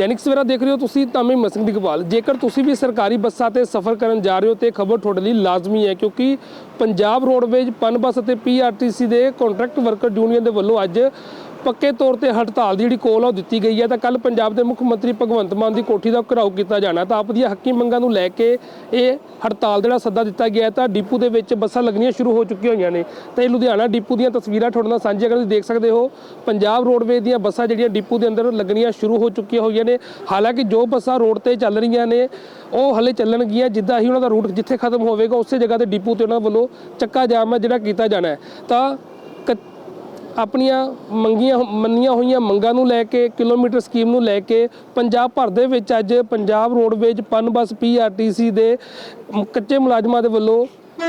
ਦੈਨਿਕ ਸਵੇਰਾ ਦੇਖ ਰਹੇ ਹੋ ਤੁਸੀਂ ਤਾਂ ਮੈਂ ਮਸਿੰਘ ਦੀ ਜੇਕਰ ਤੁਸੀਂ ਵੀ ਸਰਕਾਰੀ ਬੱਸਾਂ ਤੇ ਸਫ਼ਰ ਕਰਨ ਜਾ ਰਹੇ ਹੋ ਤੇ ਖਬਰ ਤੁਹਾਡੇ ਲਈ ਲਾਜ਼ਮੀ ਹੈ, ਕਿਉਂਕਿ ਪੰਜਾਬ ਰੋਡਵੇਜ਼ ਪਨ ਬੱਸ ਅਤੇ ਪੀਆਰਟੀਸੀ ਦੇ ਕੰਟਰੈਕਟ ਵਰਕਰ ਯੂਨੀਅਨ ਦੇ ਵੱਲੋਂ ਅੱਜ ਪੱਕੇ ਤੌਰ ਤੇ ਹੜਤਾਲ ਦੀ ਜਿਹੜੀ ਕੋਲ ਆ ਉਹ ਦਿੱਤੀ ਗਈ ਹੈ ਤਾਂ ਕੱਲ ਪੰਜਾਬ ਦੇ ਮੁੱਖ ਮੰਤਰੀ ਭਗਵੰਤ ਮਾਨ ਦੀ ਕੋਠੀ ਦਾ ਘਿਰਾਓ ਕੀਤਾ ਜਾਣਾ। ਤਾਂ ਆਪ ਦੀਆਂ ਹੱਕੀ ਮੰਗਾਂ ਨੂੰ ਲੈ ਕੇ ਇਹ ਹੜਤਾਲ ਜਿਹੜਾ ਸੱਦਾ ਦਿੱਤਾ ਗਿਆ ਤਾਂ ਡਿਪੂ ਦੇ ਵਿੱਚ ਬੱਸਾਂ ਲੱਗਣੀਆਂ ਸ਼ੁਰੂ ਹੋ ਚੁੱਕੀਆਂ ਹੋਈਆਂ ਨੇ। ਤਾਂ ਇਹ ਲੁਧਿਆਣਾ ਡਿਪੂ ਦੀਆਂ ਤਸਵੀਰਾਂ ਤੁਹਾਡੇ ਨਾਲ ਸਾਂਝੀਆਂ ਤੁਸੀਂ ਦੇਖ ਸਕਦੇ ਹੋ, ਪੰਜਾਬ ਰੋਡਵੇਜ਼ ਦੀਆਂ ਬੱਸਾਂ ਜਿਹੜੀਆਂ ਡਿਪੂ ਦੇ ਅੰਦਰ ਲੱਗਣੀਆਂ ਸ਼ੁਰੂ ਹੋ ਚੁੱਕੀਆਂ ਹੋਈਆਂ ਨੇ। ਹਾਲਾਂਕਿ ਜੋ ਬੱਸਾਂ ਰੋਡ ਤੇ ਚੱਲ ਰਹੀਆਂ ਨੇ, ਉਹ ਹਲੇ ਚੱਲਣਗੀਆਂ, ਜਿੱਦਾਂ ਹੀ ਉਹਨਾਂ ਦਾ ਰੂਟ ਜਿੱਥੇ ਖਤਮ ਹੋਵੇਗਾ, ਉਸੇ ਜਗ੍ਹਾ ਤੇ ਡਿਪੂ ਤੇ ਉਹਨਾਂ ਵੱਲੋਂ ਚੱਕਾ ਜਾਮ ਹੈ ਜਿਹੜਾ ਕੀਤਾ ਜਾਣਾ ਹੈ। ਤਾਂ ਆਪਣੀਆਂ ਮੰਗੀਆਂ ਮੰਨੀਆਂ ਹੋਈਆਂ ਮੰਗਾਂ ਨੂੰ ਲੈ ਕੇ ਕਿਲੋਮੀਟਰ ਸਕੀਮ ਨੂੰ ਲੈ ਕੇ ਪੰਜਾਬ ਭਰ ਦੇ ਵਿੱਚ ਅੱਜ ਪੰਜਾਬ ਰੋਡਵੇਜ਼ ਪਨ ਬੱਸ ਪੀਆਰਟੀਸੀ ਦੇ ਕੱਚੇ ਮੁਲਾਜ਼ਮਾਂ ਦੇ ਵੱਲੋਂ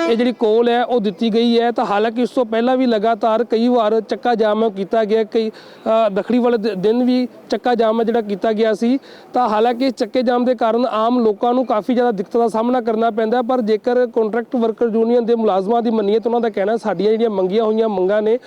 ਇਹ ਜਿਹੜੀ ਕੋਲ ਹੈ ਉਹ ਦਿੱਤੀ ਗਈ ਹੈ। ਤਾਂ ਹਾਲਾਂਕਿ ਇਸ ਤੋਂ ਪਹਿਲਾਂ ਵੀ ਲਗਾਤਾਰ ਕਈ ਵਾਰ ਚੱਕਾ ਜਾਮ ਕੀਤਾ ਗਿਆ ਕਈ ਅ, ਦਖੜੀ ਵਾਲੇ ਦਿਨ ਵੀ ਚੱਕਾ ਜਾਮ ਹੈ ਜਿਹੜਾ ਕੀਤਾ ਗਿਆ ਸੀ। ਤਾਂ ਹਾਲਾਂਕਿ ਇਸ ਚੱਕੇ ਜਾਮ ਦੇ ਕਾਰਨ ਆਮ ਲੋਕਾਂ ਨੂੰ ਕਾਫੀ ਜ਼ਿਆਦਾ ਦਿੱਕਤਾਂ ਦਾ ਸਾਹਮਣਾ ਕਰਨਾ ਪੈਂਦਾ ਪਰ ਜੇਕਰ ਕੰਟਰੈਕਟ ਵਰਕਰ ਯੂਨੀਅਨ ਦੇ ਮੁਲਾਜ਼ਮਾਂ ਦੀ ਮੰਨੀਏ ਤਾਂ ਉਹਨਾਂ ਦਾ ਕਹਿਣਾ ਸਾਡੀਆਂ ਜਿਹੜੀਆਂ ਮੰਗੀਆਂ ਹੋਈਆਂ ਮੰਗਾਂ ਨੇ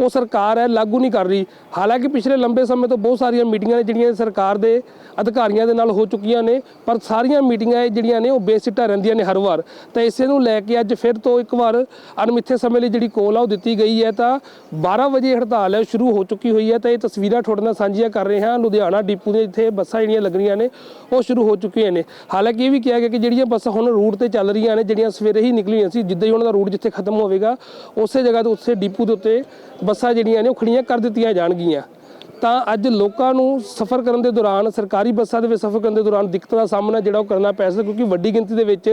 ਉਹ ਸਰਕਾਰ ਹੈ, ਲਾਗੂ ਨਹੀਂ ਕਰ ਰਹੀ। ਹਾਲਾਂਕਿ ਪਿਛਲੇ ਲੰਬੇ ਸਮੇਂ ਤੋਂ ਬਹੁਤ ਸਾਰੀਆਂ ਮੀਟਿੰਗਾਂ ਨੇ ਜਿਹੜੀਆਂ ਸਰਕਾਰ ਦੇ ਅਧਿਕਾਰੀਆਂ ਦੇ ਨਾਲ ਹੋ ਚੁੱਕੀਆਂ ਨੇ, ਪਰ ਸਾਰੀਆਂ ਮੀਟਿੰਗਾਂ ਇਹ ਜਿਹੜੀਆਂ ਨੇ ਉਹ ਬੇਸਿੱਟਾ ਰਹਿੰਦੀਆਂ ਨੇ ਹਰ ਵਾਰ। ਤਾਂ ਇਸੇ ਨੂੰ ਲੈ ਕੇ ਅੱਜ ਫਿਰ ਤੋਂ ਇੱਕ ਵਾਰ ਅਣਮਿੱਥੇ ਸਮੇਂ ਲਈ ਜਿਹੜੀ ਕੋਲ ਆ ਉਹ ਦਿੱਤੀ ਗਈ ਹੈ, ਤਾਂ 12 ਵਜੇ ਹੜਤਾਲ ਹੈ, ਸ਼ੁਰੂ ਹੋ ਚੁੱਕੀ ਹੋਈ ਹੈ, ਤਾਂ ਇਹ ਤਸਵੀਰਾਂ ਤੁਹਾਡੇ ਨਾਲ ਸਾਂਝੀਆਂ ਕਰ ਰਹੇ ਹਾਂ। ਲੁਧਿਆਣਾ, ਡਿਪੂ ਦੇ ਇੱਥੇ ਬੱਸਾਂ ਜਿਹੜੀਆਂ ਲੱਗਣੀਆਂ ਨੇ, ਉਹ ਸ਼ੁਰੂ ਹੋ ਚੁੱਕੀਆਂ ਨੇ। ਹਾਲਾਂਕਿ ਇਹ ਵੀ ਕਿਹਾ ਗਿਆ ਕਿ ਜਿਹੜੀਆਂ ਬੱਸਾਂ ਹੁਣ ਰੂਟ ਤੇ ਚੱਲ ਰਹੀਆਂ ਨੇ, ਜਿਹੜੀਆਂ ਸਵੇਰੇ ਹੀ ਨਿਕਲੀਆਂ ਸੀ, ਜਿੱਦਾਂ ਹੀ ਉਹਨਾਂ ਦਾ ਰੂਟ ਜਿੱਥੇ ਖਤਮ ਹੋਵੇਗਾ, ਉਸੇ ਜਗ੍ਹਾ ਤੇ, ਉਸੇ ਡਿਪੂ ਦੇ ਉੱਤੇ ਬੱਸਾਂ ਜਿਹੜੀਆਂ ਨੇ ਉਹ ਖੜੀਆਂ ਕਰ ਦਿੱਤੀਆਂ ਜਾਣਗੀਆਂ। ਤਾਂ ਅੱਜ ਲੋਕਾਂ ਨੂੰ ਸਫ਼ਰ ਕਰਨ ਦੇ ਦੌਰਾਨ ਸਰਕਾਰੀ ਬੱਸਾਂ ਦੇ ਵਿੱਚ ਸਫ਼ਰ ਕਰਨ ਦੇ ਦੌਰਾਨ ਦਿੱਕਤਾਂ ਦਾ ਸਾਹਮਣਾ ਜਿਹੜਾ ਉਹ ਕਰਨਾ ਪੈ ਸਕਦਾ ਕਿਉਂਕਿ ਵੱਡੀ ਗਿਣਤੀ ਦੇ ਵਿੱਚ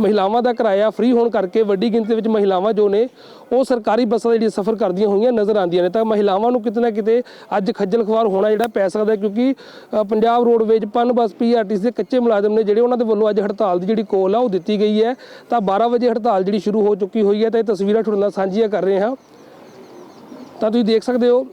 ਮਹਿਲਾਵਾਂ ਦਾ ਕਿਰਾਇਆ ਫ੍ਰੀ ਹੋਣ ਕਰਕੇ ਵੱਡੀ ਗਿਣਤੀ ਦੇ ਵਿੱਚ ਮਹਿਲਾਵਾਂ ਜੋ ਨੇ ਉਹ ਸਰਕਾਰੀ ਬੱਸਾਂ ਦੇ ਜਿਹੜੀ ਸਫ਼ਰ ਕਰਦੀਆਂ ਹੋਈਆਂ ਨਜ਼ਰ ਆਉਂਦੀਆਂ ਨੇ। ਤਾਂ ਮਹਿਲਾਵਾਂ ਨੂੰ ਕਿਤੇ ਨਾ ਕਿਤੇ ਅੱਜ ਖੱਜਲ ਖਵਾਰ ਹੋਣਾ ਜਿਹੜਾ ਪੈ ਸਕਦਾ ਕਿਉਂਕਿ ਅ, ਪੰਜਾਬ ਰੋਡਵੇਜ਼ ਪਨ ਬੱਸ ਪੀਆਰਟੀਸੀ ਦੇ ਕੱਚੇ ਮੁਲਾਜ਼ਮ ਨੇ ਜਿਹੜੇ ਉਹਨਾਂ ਦੇ ਵੱਲੋਂ ਅੱਜ ਹੜਤਾਲ ਦੀ ਜਿਹੜੀ ਕੋਲ ਆ ਉਹ ਦਿੱਤੀ ਗਈ ਹੈ। ਤਾਂ 12 ਵਜੇ ਹੜਤਾਲ ਜਿਹੜੀ ਸ਼ੁਰੂ ਹੋ ਚੁੱਕੀ ਹੋਈ ਹੈ ਤਾਂ ਇਹ ਤਸਵੀਰਾਂ ਤੁਹਾਡੇ ਨਾਲ ਸਾਂਝੀਆਂ ਕਰ ਰਹੇ ਹਾਂ। ਤਾਂ ਤੁਸੀਂ ਦੇਖ ਸਕਦੇ ਹੋ,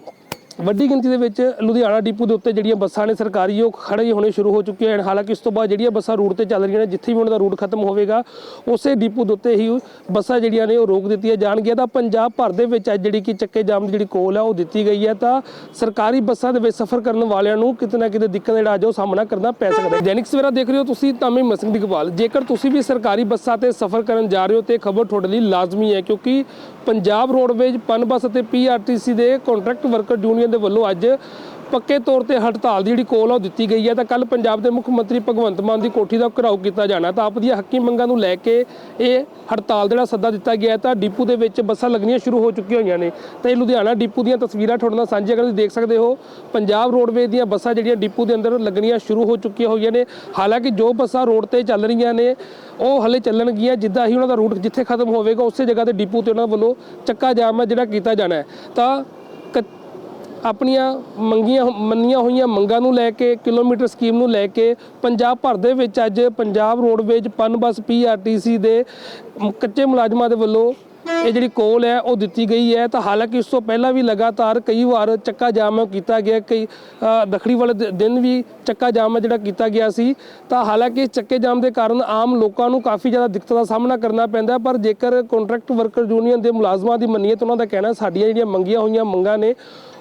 ਵੱਡੀ ਗਿਣਤੀ ਦੇ ਵਿੱਚ ਲੁਧਿਆਣਾ ਡਿਪੂ ਦੇ ਉੱਤੇ ਜਿਹੜੀਆਂ ਬੱਸਾਂ ਨੇ ਸਰਕਾਰੀ, ਉਹ ਖੜੇ ਹੋਣੇ ਸ਼ੁਰੂ ਹੋ ਚੁੱਕੀਆਂ ਹਨ। ਹਾਲਾਂਕਿ ਇਸ ਤੋਂ ਬਾਅਦ ਜਿਹੜੀਆਂ ਬੱਸਾਂ ਰੂਟ ਤੇ ਚੱਲ ਰਹੀਆਂ ਨੇ, ਜਿੱਥੇ ਵੀ ਉਹਨਾਂ ਦਾ ਰੂਟ ਖਤਮ ਹੋਵੇਗਾ, ਉਸੇ ਡਿਪੂ ਦੇ ਉੱਤੇ ਹੀ ਬੱਸਾਂ ਜਿਹੜੀਆਂ ਨੇ, ਉਹ ਰੋਕ ਦਿੱਤੀਆਂ ਜਾਣਗੀਆਂ। ਤਾਂ ਪੰਜਾਬ ਭਰ ਦੇ ਵਿੱਚ ਅੱਜ ਜਿਹੜੀ ਕਿ ਚੱਕੇ ਜਾਮ ਦੀ ਜਿਹੜੀ ਕੋਲ ਹੈ ਉਹ ਦਿੱਤੀ ਗਈ ਹੈ ਤਾਂ ਸਰਕਾਰੀ ਬੱਸਾਂ ਦੇ ਵਿੱਚ ਸਫ਼ਰ ਕਰਨ ਵਾਲਿਆਂ ਨੂੰ ਕਿਤੇ ਨਾ ਕਿਤੇ ਦਿੱਕਤ ਜਿਹੜਾ ਅੱਜ ਉਹ ਸਾਹਮਣਾ ਕਰਨਾ ਪੈ ਸਕਦਾ ਹੈ। ਦੈਨਿਕ ਸਵੇਰਾ ਦੇਖ ਰਹੇ ਹੋ ਤੁਸੀਂ ਤਾਂ ਮੈਂ ਮਸਿੰਘ ਦੀ ਗਵਾਲ ਜੇਕਰ ਤੁਸੀਂ ਵੀ ਸਰਕਾਰੀ ਬੱਸਾਂ ਤੇ ਸਫ਼ਰ ਕਰਨ ਜਾ ਰਹੇ ਹੋ, ਤੇ ਖਬਰ ਤੁਹਾਡੇ ਲਈ ਲਾਜ਼ਮੀ ਹੈ, ਕਿਉਂਕਿ ਪੰਜਾਬ ਰੋਡਵੇਜ਼ ਪਨ ਬੱਸ ਅਤੇ ਪੀਆਰਟੀਸੀ ਦੇ ਕੰਟਰੈਕਟ ਵਰਕਰ ਯੂਨੀਅਨ ਦੇ ਵੱਲੋਂ ਅੱਜ ਪੱਕੇ ਤੌਰ ਤੇ ਹੜਤਾਲ ਦੀ ਜਿਹੜੀ ਕੋਲ ਆ ਉਹ ਦਿੱਤੀ ਗਈ ਹੈ, ਤਾਂ ਕੱਲ ਪੰਜਾਬ ਦੇ ਮੁੱਖ ਮੰਤਰੀ ਭਗਵੰਤ ਮਾਨ ਦੀ ਕੋਠੀ ਦਾ ਘਿਰਾਓ ਕੀਤਾ ਜਾਣਾ, ਤਾਂ ਆਪ ਦੀਆਂ ਹੱਕੀ ਮੰਗਾਂ ਨੂੰ ਲੈ ਕੇ ਇਹ ਹੜਤਾਲ ਜਿਹੜਾ ਸੱਦਾ ਦਿੱਤਾ ਗਿਆ ਤਾਂ ਡਿਪੂ ਦੇ ਵਿੱਚ ਬੱਸਾਂ ਲੱਗਣੀਆਂ ਸ਼ੁਰੂ ਹੋ ਚੁੱਕੀਆਂ ਹੋਈਆਂ ਨੇ। ਤਾਂ ਇਹ ਲੁਧਿਆਣਾ ਡਿਪੂ ਦੀਆਂ ਤਸਵੀਰਾਂ ਤੁਹਾਡੇ ਨਾਲ ਸਾਂਝੀਆਂ ਕਰਨ ਤੁਸੀਂ ਦੇਖ ਸਕਦੇ ਹੋ, ਪੰਜਾਬ ਰੋਡਵੇਜ਼ ਦੀਆਂ ਬੱਸਾਂ ਜਿਹੜੀਆਂ ਡਿਪੂ ਦੇ ਅੰਦਰ ਲੱਗਣੀਆਂ ਸ਼ੁਰੂ ਹੋ ਚੁੱਕੀਆਂ ਹੋਈਆਂ ਨੇ। ਹਾਲਾਂਕਿ ਜੋ ਬੱਸਾਂ ਰੋਡ ਤੇ ਚੱਲ ਰਹੀਆਂ ਨੇ, ਉਹ ਹਲੇ ਚੱਲਣਗੀਆਂ, ਜਿੱਦਾਂ ਹੀ ਉਹਨਾਂ ਦਾ ਰੂਟ ਜਿੱਥੇ ਖਤਮ ਹੋਵੇਗਾ, ਉਸੇ ਜਗ੍ਹਾ ਤੇ ਡਿਪੂ ਤੇ ਉਹਨਾਂ ਵੱਲੋਂ ਚੱਕਾ ਜਾਮ ਹੈ ਜਿਹੜਾ ਕੀਤਾ ਜਾਣਾ ਹੈ। ਤਾਂ ਆਪਣੀਆਂ ਮੰਗੀਆਂ ਮੰਨੀਆਂ ਹੋਈਆਂ ਮੰਗਾਂ ਨੂੰ ਲੈ ਕੇ ਕਿਲੋਮੀਟਰ ਸਕੀਮ ਨੂੰ ਲੈ ਕੇ ਪੰਜਾਬ ਭਰ ਦੇ ਵਿੱਚ ਅੱਜ ਪੰਜਾਬ ਰੋਡਵੇਜ਼ ਪਨ ਬੱਸ ਪੀਆਰਟੀਸੀ ਦੇ ਕੱਚੇ ਮੁਲਾਜ਼ਮਾਂ ਦੇ ਵੱਲੋਂ ਇਹ ਜਿਹੜੀ ਕੋਲ ਹੈ ਉਹ ਦਿੱਤੀ ਗਈ ਹੈ। ਤਾਂ ਹਾਲਾਂਕਿ ਇਸ ਤੋਂ ਪਹਿਲਾਂ ਵੀ ਲਗਾਤਾਰ ਕਈ ਵਾਰ ਚੱਕਾ ਜਾਮ ਹੈ ਕੀਤਾ ਗਿਆ ਕਈ ਅ, ਦਖੜੀ ਵਾਲੇ ਦਿਨ ਵੀ ਚੱਕਾ ਜਾਮ ਹੈ ਜਿਹੜਾ ਕੀਤਾ ਗਿਆ ਸੀ। ਤਾਂ ਹਾਲਾਂਕਿ ਇਸ ਚੱਕੇ ਜਾਮ ਦੇ ਕਾਰਨ ਆਮ ਲੋਕਾਂ ਨੂੰ ਕਾਫੀ ਜ਼ਿਆਦਾ ਦਿੱਕਤਾਂ ਦਾ ਸਾਹਮਣਾ ਕਰਨਾ ਪੈਂਦਾ ਪਰ ਜੇਕਰ ਕੰਟਰੈਕਟ ਵਰਕਰ ਯੂਨੀਅਨ ਦੇ ਮੁਲਾਜ਼ਮਾਂ ਦੀ ਮੰਨੀਏ ਤਾਂ ਉਹਨਾਂ ਦਾ ਕਹਿਣਾ ਸਾਡੀਆਂ ਜਿਹੜੀਆਂ ਮੰਗੀਆਂ ਹੋਈਆਂ ਮੰਗਾਂ ਨੇ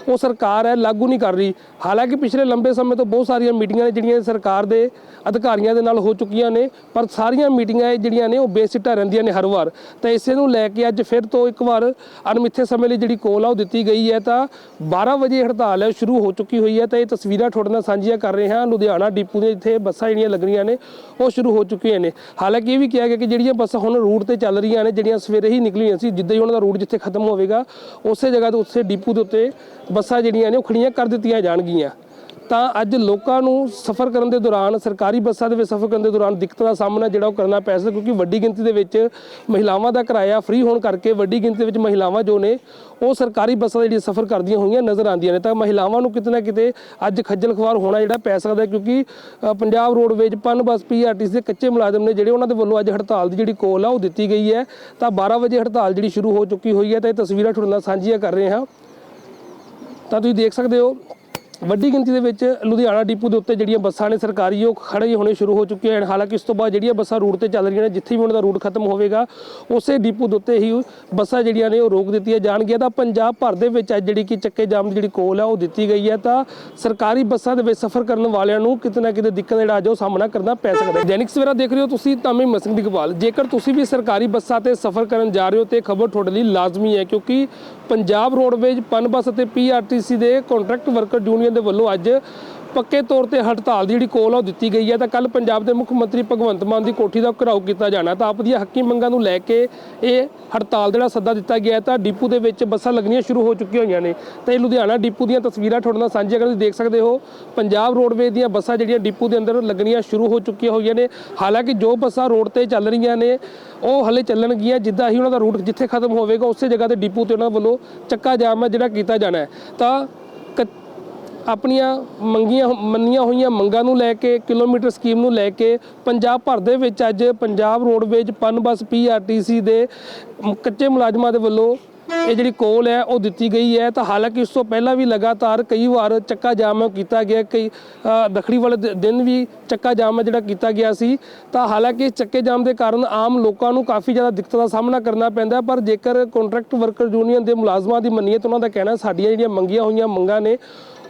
ਉਹ ਸਰਕਾਰ ਹੈ, ਲਾਗੂ ਨਹੀਂ ਕਰ ਰਹੀ। ਹਾਲਾਂਕਿ ਪਿਛਲੇ ਲੰਬੇ ਸਮੇਂ ਤੋਂ ਬਹੁਤ ਸਾਰੀਆਂ ਮੀਟਿੰਗਾਂ ਨੇ ਜਿਹੜੀਆਂ ਸਰਕਾਰ ਦੇ ਅਧਿਕਾਰੀਆਂ ਦੇ ਨਾਲ ਹੋ ਚੁੱਕੀਆਂ ਨੇ, ਪਰ ਸਾਰੀਆਂ ਮੀਟਿੰਗਾਂ ਇਹ ਜਿਹੜੀਆਂ ਨੇ ਉਹ ਬੇਸਿੱਟਾ ਰਹਿੰਦੀਆਂ ਨੇ ਹਰ ਵਾਰ। ਤਾਂ ਇਸੇ ਨੂੰ ਲੈ ਕੇ ਅੱਜ ਫਿਰ ਤੋਂ ਇੱਕ ਵਾਰ ਅਣਮਿੱਥੇ ਸਮੇਂ ਲਈ ਜਿਹੜੀ ਕੋਲ ਆ ਉਹ ਦਿੱਤੀ ਗਈ ਹੈ, ਤਾਂ 12 ਵਜੇ ਹੜਤਾਲ ਹੈ ਸ਼ੁਰੂ ਹੋ ਚੁੱਕੀ ਹੋਈ ਹੈ, ਤਾਂ ਇਹ ਤਸਵੀਰਾਂ ਤੁਹਾਡੇ ਨਾਲ ਸਾਂਝੀਆਂ ਕਰ ਰਹੇ ਹਾਂ। ਲੁਧਿਆਣਾ, ਡਿਪੂ ਦੇ ਇੱਥੇ ਬੱਸਾਂ ਜਿਹੜੀਆਂ ਲੱਗਣੀਆਂ ਨੇ, ਉਹ ਸ਼ੁਰੂ ਹੋ ਚੁੱਕੀਆਂ ਨੇ। ਹਾਲਾਂਕਿ ਇਹ ਵੀ ਕਿਹਾ ਗਿਆ ਕਿ ਜਿਹੜੀਆਂ ਬੱਸਾਂ ਹੁਣ ਰੂਟ ਤੇ ਚੱਲ ਰਹੀਆਂ ਨੇ, ਜਿਹੜੀਆਂ ਸਵੇਰੇ ਹੀ ਨਿਕਲੀਆਂ ਸੀ, ਜਿੱਦਾਂ ਹੀ ਉਹਨਾਂ ਦਾ ਰੂਟ ਜਿੱਥੇ ਖਤਮ ਹੋਵੇਗਾ, ਉਸੇ ਜਗ੍ਹਾ ਤੇ ਉਸੇ ਡਿਪੂ ਦੇ ਉੱਤੇ ਬੱਸਾਂ ਜਿਹੜੀਆਂ ਨੇ ਉਹ ਖੜੀਆਂ ਕਰ ਦਿੱਤੀਆਂ ਜਾਣਗੀਆਂ। ਤਾਂ ਅੱਜ ਲੋਕਾਂ ਨੂੰ ਸਫ਼ਰ ਕਰਨ ਦੇ ਦੌਰਾਨ, ਸਰਕਾਰੀ ਬੱਸਾਂ ਦੇ ਵਿੱਚ ਸਫ਼ਰ ਕਰਨ ਦੇ ਦੌਰਾਨ ਦਿੱਕਤਾਂ ਦਾ ਸਾਹਮਣਾ ਜਿਹੜਾ ਉਹ ਕਰਨਾ ਪੈ ਸਕਦਾ, ਕਿਉਂਕਿ ਵੱਡੀ ਗਿਣਤੀ ਦੇ ਵਿੱਚ ਮਹਿਲਾਵਾਂ ਦਾ ਕਿਰਾਇਆ ਫ੍ਰੀ ਹੋਣ ਕਰਕੇ ਵੱਡੀ ਗਿਣਤੀ ਦੇ ਵਿੱਚ ਮਹਿਲਾਵਾਂ ਜੋ ਨੇ, ਉਹ ਸਰਕਾਰੀ ਬੱਸਾਂ ਦੇ ਜਿਹੜੀ ਸਫ਼ਰ ਕਰਦੀਆਂ ਹੋਈਆਂ ਨਜ਼ਰ ਆਉਂਦੀਆਂ ਨੇ। ਤਾਂ ਮਹਿਲਾਵਾਂ ਨੂੰ ਕਿਤੇ ਨਾ ਕਿਤੇ ਅੱਜ ਖੱਜਲ ਖਵਾਰ ਹੋਣਾ ਜਿਹੜਾ ਪੈ ਸਕਦਾ, ਕਿਉਂਕਿ ਪੰਜਾਬ ਰੋਡਵੇਜ਼ ਪਨ ਬੱਸ ਪੀਆਰਟੀਸੀ ਦੇ ਕੱਚੇ ਮੁਲਾਜ਼ਮ ਨੇ ਜਿਹੜੇ ਉਹਨਾਂ ਦੇ ਵੱਲੋਂ ਅੱਜ ਹੜਤਾਲ ਦੀ ਜਿਹੜੀ ਕੋਲ ਆ ਉਹ ਦਿੱਤੀ ਗਈ ਹੈ। ਤਾਂ 12 ਵਜੇ ਹੜਤਾਲ ਜਿਹੜੀ ਸ਼ੁਰੂ ਹੋ ਚੁੱਕੀ ਹੋਈ ਹੈ, ਤਾਂ ਇਹ ਤਸਵੀਰਾਂ ਤੁਹਾਡੇ ਨਾਲ ਸਾਂਝੀਆਂ ਕਰ ਰਹੇ ਹਾਂ। ਤਾਂ ਤੁਸੀਂ ਦੇਖ ਸਕਦੇ ਹੋ, ਵੱਡੀ ਗਿਣਤੀ ਦੇ ਵਿੱਚ ਲੁਧਿਆਣਾ ਡਿਪੂ ਦੇ ਉੱਤੇ ਜਿਹੜੀਆਂ ਬੱਸਾਂ ਨੇ ਸਰਕਾਰੀ, ਉਹ ਖੜੇ ਹੋਣੇ ਸ਼ੁਰੂ ਹੋ ਚੁੱਕੀਆਂ ਹਨ। ਹਾਲਾਂਕਿ ਇਸ ਤੋਂ ਬਾਅਦ ਜਿਹੜੀਆਂ ਬੱਸਾਂ ਰੂਟ ਤੇ ਚੱਲ ਰਹੀਆਂ ਨੇ, ਜਿੱਥੇ ਵੀ ਉਹਨਾਂ ਦਾ ਰੂਟ ਖਤਮ ਹੋਵੇਗਾ, ਉਸੇ ਡਿਪੂ ਦੇ ਉੱਤੇ ਹੀ ਬੱਸਾਂ ਜਿਹੜੀਆਂ ਨੇ ਉਹ ਰੋਕ ਦਿੱਤੀਆਂ ਜਾਣਗੀਆਂ। ਤਾਂ ਪੰਜਾਬ ਭਰ ਦੇ ਵਿੱਚ ਅੱਜ ਜਿਹੜੀ ਕਿ ਚੱਕੇ ਜਾਮ ਦੀ ਜਿਹੜੀ ਕੋਲ ਹੈ ਉਹ ਦਿੱਤੀ ਗਈ ਹੈ ਤਾਂ ਸਰਕਾਰੀ ਬੱਸਾਂ ਦੇ ਵਿੱਚ ਸਫ਼ਰ ਕਰਨ ਵਾਲਿਆਂ ਨੂੰ ਕਿਤੇ ਨਾ ਕਿਤੇ ਦਿੱਕਤ ਜਿਹੜਾ ਅੱਜ ਉਹ ਸਾਹਮਣਾ ਕਰਨਾ ਪੈ ਸਕਦਾ ਹੈ। ਦੈਨਿਕ ਸਵੇਰਾ ਦੇਖ ਰਹੇ ਹੋ ਤੁਸੀਂ, ਤਾਂ ਮੈਂ ਦੀ ਇਕਬਾਲ ਜੇਕਰ ਤੁਸੀਂ ਵੀ ਸਰਕਾਰੀ ਬੱਸਾਂ ਤੇ ਸਫ਼ਰ ਕਰਨ ਜਾ ਰਹੇ ਹੋ, ਤੇ ਖਬਰ ਤੁਹਾਡੇ ਲਈ ਲਾਜ਼ਮੀ ਹੈ, ਕਿਉਂਕਿ ਪੰਜਾਬ ਰੋਡਵੇਜ ਪਨ ਬੱਸ ਅਤੇ ਪੀਆਰਟੀਸੀ ਦੇ ਕੰਟਰੈਕਟ ਵਰਕਰ ਯੂਨੀਅਨ ਦੇ ਵੱਲੋਂ ਅੱਜ ਪੱਕੇ ਤੌਰ ਤੇ ਹੜਤਾਲ ਦੀ ਜਿਹੜੀ ਕੋਲ ਆ, ਉਹ ਦਿੱਤੀ ਗਈ ਹੈ। ਤਾਂ ਕੱਲ ਪੰਜਾਬ ਦੇ ਮੁੱਖ ਮੰਤਰੀ ਭਗਵੰਤ ਮਾਨ ਦੀ ਕੋਠੀ ਦਾ ਘਿਰਾਓ ਕੀਤਾ ਜਾਣਾ। ਤਾਂ ਆਪ ਦੀਆਂ ਹੱਕੀ ਮੰਗਾਂ ਨੂੰ ਲੈ ਕੇ ਇਹ ਹੜਤਾਲ ਜਿਹੜਾ ਸੱਦਾ ਦਿੱਤਾ ਗਿਆ ਤਾਂ ਡਿਪੂ ਦੇ ਵਿੱਚ ਬੱਸਾਂ ਲੱਗਣੀਆਂ ਸ਼ੁਰੂ ਹੋ ਚੁੱਕੀਆਂ ਹੋਈਆਂ ਨੇ। ਤਾਂ ਲੁਧਿਆਣਾ ਡਿਪੂ ਦੀਆਂ ਤਸਵੀਰਾਂ ਤੁਹਾਡੇ ਨਾਲ ਸਾਂਝੀਆਂ ਕਰਨ ਤੁਸੀਂ ਦੇਖ ਸਕਦੇ ਹੋ। ਪੰਜਾਬ ਰੋਡਵੇਜ਼ ਦੀਆਂ ਬੱਸਾਂ ਜਿਹੜੀਆਂ ਡਿਪੂ ਦੇ ਅੰਦਰ ਲੱਗਣੀਆਂ ਸ਼ੁਰੂ ਹੋ ਚੁੱਕੀਆਂ ਹੋਈਆਂ ਨੇ। ਹਾਲਾਂਕਿ ਜੋ ਬੱਸਾਂ ਰੋਡ ਤੇ ਚੱਲ ਰਹੀਆਂ ਨੇ, ਉਹ ਹਲੇ ਚੱਲਣਗੀਆਂ। ਜਿੱਦਾਂ ਹੀ ਉਹਨਾਂ ਦਾ ਰੂਟ ਜਿੱਥੇ ਖਤਮ ਹੋਵੇਗਾ, ਉਸੇ ਜਗ੍ਹਾ ਤੇ ਡਿਪੂ ਤੇ ਉਹਨਾਂ ਵੱਲੋਂ ਚੱਕਾ ਜਾਮ ਹੈ ਜਿਹੜਾ ਕੀਤਾ ਜਾਣਾ ਤਾਂ ਆਪਣੀਆਂ ਮੰਗੀਆਂ ਮੰਨੀਆਂ ਹੋਈਆਂ ਮੰਗਾਂ ਨੂੰ ਲੈ ਕੇ ਕਿਲੋਮੀਟਰ ਸਕੀਮ ਨੂੰ ਲੈ ਕੇ ਪੰਜਾਬ ਭਰ ਦੇ ਵਿੱਚ ਅੱਜ ਪੰਜਾਬ ਰੋਡਵੇਜ ਪਨ ਬੱਸ ਪੀਆਰਟੀਸੀ ਦੇ ਕੱਚੇ ਮੁਲਾਜ਼ਮਾਂ ਦੇ ਵੱਲੋਂ ਇਹ ਜਿਹੜੀ ਕੋਲ ਹੈ ਉਹ ਦਿੱਤੀ ਗਈ ਹੈ। ਤਾਂ ਹਾਲਾਂਕਿ ਇਸ ਤੋਂ ਪਹਿਲਾਂ ਵੀ ਲਗਾਤਾਰ ਕਈ ਵਾਰ ਚੱਕਾ ਜਾਮ ਕੀਤਾ ਗਿਆ ਕਈ ਅ, ਵਾਲੇ ਦਿਨ ਵੀ ਚੱਕਾ ਜਾਮ ਹੈ ਜਿਹੜਾ ਕੀਤਾ ਗਿਆ ਸੀ। ਤਾਂ ਹਾਲਾਂਕਿ ਇਸ ਚੱਕੇ ਜਾਮ ਦੇ ਕਾਰਨ ਆਮ ਲੋਕਾਂ ਨੂੰ ਕਾਫੀ ਜ਼ਿਆਦਾ ਦਿੱਕਤਾਂ ਦਾ ਸਾਹਮਣਾ ਕਰਨਾ ਪੈਂਦਾ ਪਰ ਜੇਕਰ ਕੰਟਰੈਕਟ ਵਰਕਰ ਯੂਨੀਅਨ ਦੇ ਮੁਲਾਜ਼ਮਾਂ ਦੀ ਮੰਨੀਏ ਤਾਂ ਉਹਨਾਂ ਦਾ ਕਹਿਣਾ ਸਾਡੀਆਂ ਜਿਹੜੀਆਂ ਮੰਗੀਆਂ ਹੋਈਆਂ ਮੰਗਾਂ ਨੇ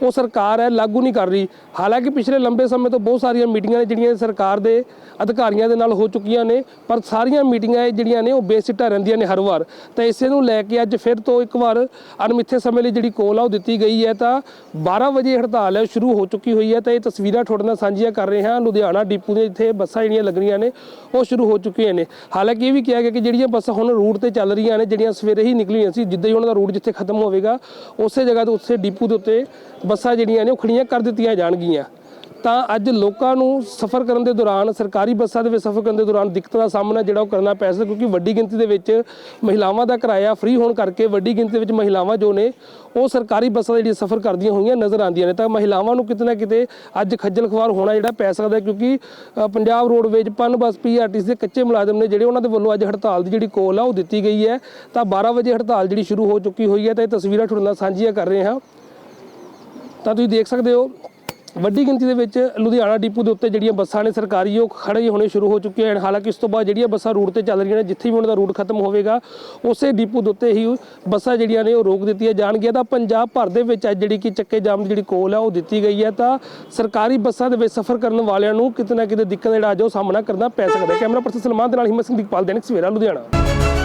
ਉਹ ਸਰਕਾਰ ਹੈ ਲਾਗੂ ਨਹੀਂ ਕਰ ਰਹੀ। ਹਾਲਾਂਕਿ ਪਿਛਲੇ ਲੰਬੇ ਸਮੇਂ ਤੋਂ ਬਹੁਤ ਸਾਰੀਆਂ ਮੀਟਿੰਗਾਂ ਨੇ ਜਿਹੜੀਆਂ ਸਰਕਾਰ ਦੇ ਅਧਿਕਾਰੀਆਂ ਦੇ ਨਾਲ ਹੋ ਚੁੱਕੀਆਂ ਨੇ, ਪਰ ਸਾਰੀਆਂ ਮੀਟਿੰਗਾਂ ਇਹ ਜਿਹੜੀਆਂ ਨੇ ਉਹ ਬੇਸਿੱਟਾ ਰਹਿੰਦੀਆਂ ਨੇ ਹਰ ਵਾਰ। ਤਾਂ ਇਸੇ ਨੂੰ ਲੈ ਕੇ ਅੱਜ ਫਿਰ ਤੋਂ ਇੱਕ ਵਾਰ ਅਣਮਿੱਥੇ ਸਮੇਂ ਲਈ ਜਿਹੜੀ ਕੋਲ ਆ ਉਹ ਦਿੱਤੀ ਗਈ ਹੈ, ਤਾਂ 12 ਵਜੇ ਹੜਤਾਲ ਹੈ, ਸ਼ੁਰੂ ਹੋ ਚੁੱਕੀ ਹੋਈ ਹੈ, ਤਾਂ ਇਹ ਤਸਵੀਰਾਂ ਤੁਹਾਡੇ ਨਾਲ ਸਾਂਝੀਆਂ ਕਰ ਰਹੇ ਹਾਂ। ਲੁਧਿਆਣਾ, ਡਿਪੂ ਦੇ ਇੱਥੇ ਬੱਸਾਂ ਜਿਹੜੀਆਂ ਲੱਗਣੀਆਂ ਨੇ, ਉਹ ਸ਼ੁਰੂ ਹੋ ਚੁੱਕੀਆਂ ਨੇ। ਹਾਲਾਂਕਿ ਇਹ ਵੀ ਕਿਹਾ ਗਿਆ ਕਿ ਜਿਹੜੀਆਂ ਬੱਸਾਂ ਹੁਣ ਰੂਟ ਤੇ ਚੱਲ ਰਹੀਆਂ ਨੇ, ਜਿਹੜੀਆਂ ਸਵੇਰੇ ਹੀ ਨਿਕਲੀਆਂ ਸੀ, ਜਿੱਦਾਂ ਹੀ ਉਹਨਾਂ ਦਾ ਰੂਟ ਜਿੱਥੇ ਖਤਮ ਹੋਵੇਗਾ, ਉਸੇ ਜਗ੍ਹਾ ਤੇ, ਉਸੇ ਡਿਪੂ ਦੇ ਉੱਤੇ ਬੱਸਾਂ ਜਿਹੜੀਆਂ ਨੇ ਉਹ ਖੜੀਆਂ ਕਰ ਦਿੱਤੀਆਂ ਜਾਣਗੀਆਂ। ਤਾਂ ਅੱਜ ਲੋਕਾਂ ਨੂੰ ਸਫ਼ਰ ਕਰਨ ਦੇ ਦੌਰਾਨ ਸਰਕਾਰੀ ਬੱਸਾਂ ਦੇ ਵਿੱਚ ਸਫ਼ਰ ਕਰਨ ਦੇ ਦੌਰਾਨ ਦਿੱਕਤਾਂ ਦਾ ਸਾਹਮਣਾ ਜਿਹੜਾ ਉਹ ਕਰਨਾ ਪੈ ਸਕਦਾ ਕਿਉਂਕਿ ਵੱਡੀ ਗਿਣਤੀ ਦੇ ਵਿੱਚ ਮਹਿਲਾਵਾਂ ਦਾ ਕਿਰਾਇਆ ਫ੍ਰੀ ਹੋਣ ਕਰਕੇ ਵੱਡੀ ਗਿਣਤੀ ਦੇ ਵਿੱਚ ਮਹਿਲਾਵਾਂ ਜੋ ਨੇ ਉਹ ਸਰਕਾਰੀ ਬੱਸਾਂ ਦੇ ਜਿਹੜੀ ਸਫ਼ਰ ਕਰਦੀਆਂ ਹੋਈਆਂ ਨਜ਼ਰ ਆਉਂਦੀਆਂ ਨੇ। ਤਾਂ ਮਹਿਲਾਵਾਂ ਨੂੰ ਕਿਤੇ ਨਾ ਕਿਤੇ ਅੱਜ ਖੱਜਲ ਖਵਾਰ ਹੋਣਾ ਜਿਹੜਾ ਪੈ ਸਕਦਾ ਕਿਉਂਕਿ ਅ, ਪੰਜਾਬ ਰੋਡਵੇਜ ਪਨ ਬੱਸ ਪੀਆਰਟੀਸੀ ਦੇ ਕੱਚੇ ਮੁਲਾਜ਼ਮ ਨੇ ਜਿਹੜੇ ਉਹਨਾਂ ਦੇ ਵੱਲੋਂ ਅੱਜ ਹੜਤਾਲ ਦੀ ਜਿਹੜੀ ਕੋਲ ਆ ਉਹ ਦਿੱਤੀ ਗਈ ਹੈ। ਤਾਂ 12 ਵਜੇ ਹੜਤਾਲ ਜਿਹੜੀ ਸ਼ੁਰੂ ਹੋ ਚੁੱਕੀ ਹੋਈ ਹੈ ਤਾਂ ਇਹ ਤਸਵੀਰਾਂ ਤੁਹਾਡੇ ਨਾਲ ਸਾਂਝੀਆਂ ਕਰ ਰਹੇ ਹਾਂ। ਤਾਂ ਤੁਸੀਂ ਦੇਖ ਸਕਦੇ ਹੋ, ਵੱਡੀ ਗਿਣਤੀ ਦੇ ਵਿੱਚ ਲੁਧਿਆਣਾ ਡਿਪੂ ਦੇ ਉੱਤੇ ਜਿਹੜੀਆਂ ਬੱਸਾਂ ਨੇ ਸਰਕਾਰੀ ਉਹ ਖੜੇ ਹੋਣੇ ਸ਼ੁਰੂ ਹੋ ਚੁੱਕੀਆਂ ਹਨ। ਹਾਲਾਂਕਿ ਇਸ ਤੋਂ ਬਾਅਦ ਜਿਹੜੀਆਂ ਬੱਸਾਂ ਰੂਟ ਤੇ ਚੱਲ ਰਹੀਆਂ ਨੇ, ਜਿੱਥੇ ਵੀ ਉਹਨਾਂ ਦਾ ਰੂਟ ਖਤਮ ਹੋਵੇਗਾ, ਉਸੇ ਡਿਪੂ ਦੇ ਉੱਤੇ ਹੀ ਬੱਸਾਂ ਜਿਹੜੀਆਂ ਨੇ ਉਹ ਰੋਕ ਦਿੱਤੀਆਂ ਜਾਣਗੀਆਂ। ਤਾਂ ਪੰਜਾਬ ਭਰ ਦੇ ਵਿੱਚ ਅੱਜ ਜਿਹੜੀ ਕਿ ਚੱਕੇ ਜਾਮ ਦੀ ਜਿਹੜੀ ਕੋਲ ਹੈ ਉਹ ਦਿੱਤੀ ਗਈ ਹੈ ਤਾਂ ਸਰਕਾਰੀ ਬੱਸਾਂ ਦੇ ਵਿੱਚ ਸਫ਼ਰ ਕਰਨ ਵਾਲਿਆਂ ਨੂੰ ਕਿਤੇ ਨਾ ਕਿਤੇ ਦਿੱਕਤ ਜਿਹੜਾ ਅੱਜ ਉਹ ਸਾਹਮਣਾ ਕਰਨਾ ਪੈ ਸਕਦਾ ਹੈ। ਕੈਮਰਾ ਪਰਸਨ ਸਲਮਾਨ ਦੇ ਨਾਲ ਹਿੰਮਤ ਸਿੰਘ ਦੀਪਾਲ, ਦੈਨਿਕ ਸਵੇਰਾ, ਲੁਧਿਆਣਾ।